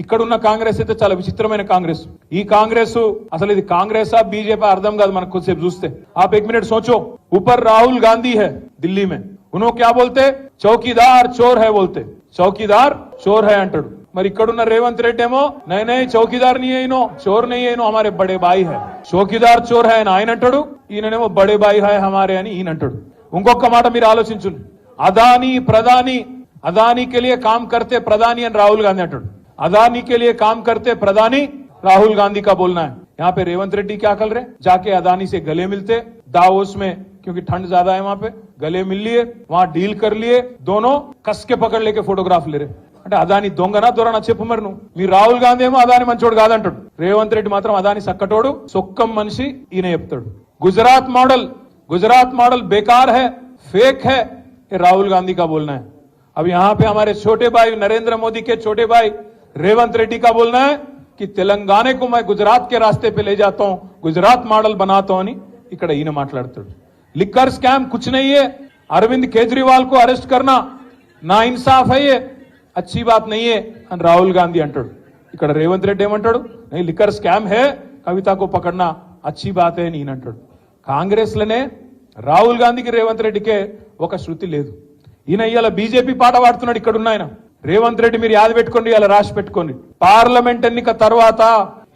ఇక్కడున్న కాంగ్రెస్ అయితే చాలా విచిత్రమైన కాంగ్రెస్ ఈ కాంగ్రెస్ అసలు ఇది కాంగ్రెసా బీజేపీ అర్థం కాదు మనకు కొద్దిసేపు చూస్తే आप एक मिनट सोचो ऊपर राहुल गांधी है दिल्ली में उन्होंने क्या बोलते चौकीदार चोर है बोलते चौकीदार चोर है అంటాడు మరి ఇక్కడున్న రేవంత్ రెడ్డి ఏమో నై నై చౌకీదార్ నీ అయినో చోర్ నై అయినో హమారే బడే బాయి హై చౌకీదార్ చోర్ హై అని ఆయన అంటాడు ఈయననేమో బడే బాయి హై హమారే అని ఈయన అంటాడు ఇంకొక మాట మీరు ఆలోచించండి అదానీ ప్రధాని अदानी के लिए काम करते प्रधानी అని राहुल गांधी అంటాడు अदानी के लिए काम करते प्रधानी, राहुल गांधी का बोलना है। यहाँ पे रेवंत रेड्डी क्या कर रहे जाके अदानी से गले मिलते, दावोस में, क्योंकि ठंड ज़्यादा है वहाँ पे, गले मिल लिए, वहाँ डील कर लिए, दोनों कसके पकड़ लेके फोटोग्राफ ले रहे अटे अदानी दोंगना దొరనా चेप मर నువ్వు మీ రాహుల్ अदानी ఏమో అదాని रेवंत रेड्डी రేవంత్ अदानी మాత్రం అదాని సక్కటోడు సొక్కం गुजरात मॉडल गुजरात मॉडल बेकार है, फेक है, ये राहुल गांधी का बोलना है। अब यहाँ पे हमारे छोटे भाई नरेंद्र मोदी के छोटे भाई रेवंत रेड्डी का बोलना है कि तेलंगाना को मैं गुजरात के रास्ते पे ले जाता हूं गुजरात मॉडल बनाता हूं అని ఇక్కడ ఈయన మాట్లాడుతాడు लिक्कर स्कैम कुछ नहीं है अरविंद केजरीवाल को अरेस्ट करना ना इंसाफ है ये अच्छी बात नहीं है అని రాహుల్ గాంధీ అంటాడు ఇక్కడ రేవంత్ రెడ్డి ఏమంటాడు नहीं लिक्कर स्कैम है कविता को पकड़ना अच्छी बात है అని ఈయన అంటాడు కాంగ్రెస్ లోనే రాహుల్ గాంధీకి రేవంత్ రెడ్డికే ఒక శృతి లేదు ఈయన ఇవాళ బీజేపీ పాట పాడుతున్నాడు ఇక్కడ ఉన్న ఆయన రేవంత్ రెడ్డి మీరు యాద పెట్టుకోండి ఇలా రాసి పెట్టుకోండి. పార్లమెంట్ ఎన్నిక తర్వాత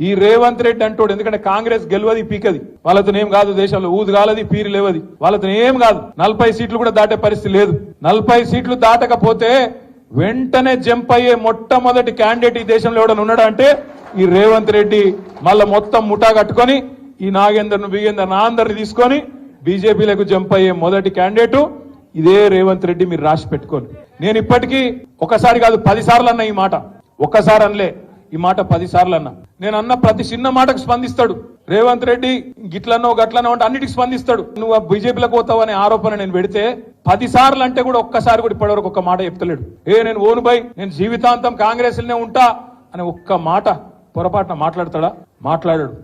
ఈ రేవంత్ రెడ్డి అంటాడు ఎందుకంటే కాంగ్రెస్ గెలవది పీకది. వాళ్ళతో ఏం కాదు దేశంలో ఊదు కాలది పీరు లేవది. వాళ్ళతో ఏం కాదు. నలభై సీట్లు కూడా దాటే పరిస్థితి లేదు. నలభై సీట్లు దాటకపోతే వెంటనే జంప్ అయ్యే మొట్టమొదటి క్యాండిడేట్ ఈ దేశంలో ఎవడన్నా ఉన్నాడా అంటే ఈ రేవంత్ రెడ్డి. మళ్ళా మొత్తం ముఠా కట్టుకొని ఈ నాగేందర్ను బిగేందర్ నా తీసుకొని బీజేపీలకు జంప్ అయ్యే మొదటి క్యాండిడేట్. ఇదే రేవంత్ రెడ్డి మీరు రాసి పెట్టుకోండి. నేను ఇప్పటికీ ఒకసారి కాదు పది సార్లు అన్న ఈ మాట. ఒక్కసారి అనలే. ఈ మాట పది సార్లు అన్నా. నేను అన్న ప్రతి చిన్న మాటకు స్పందిస్తాడు. రేవంత్ రెడ్డి గిట్లనో గట్లనో అంటే అన్నిటికి స్పందిస్తాడు. నువ్వు ఆ బీజేపీలకు పోతావు అనే ఆరోపణ నేను పెడితే పది సార్లు అంటే కూడా ఒక్కసారి కూడా ఇప్పటివరకు ఒక మాట చెప్తలేడు. ఏ నేను ఓను బై నేను జీవితాంతం కాంగ్రెస్ ఉంటా అని ఒక్క మాట పొరపాటున మాట్లాడతాడా? మాట్లాడాడు.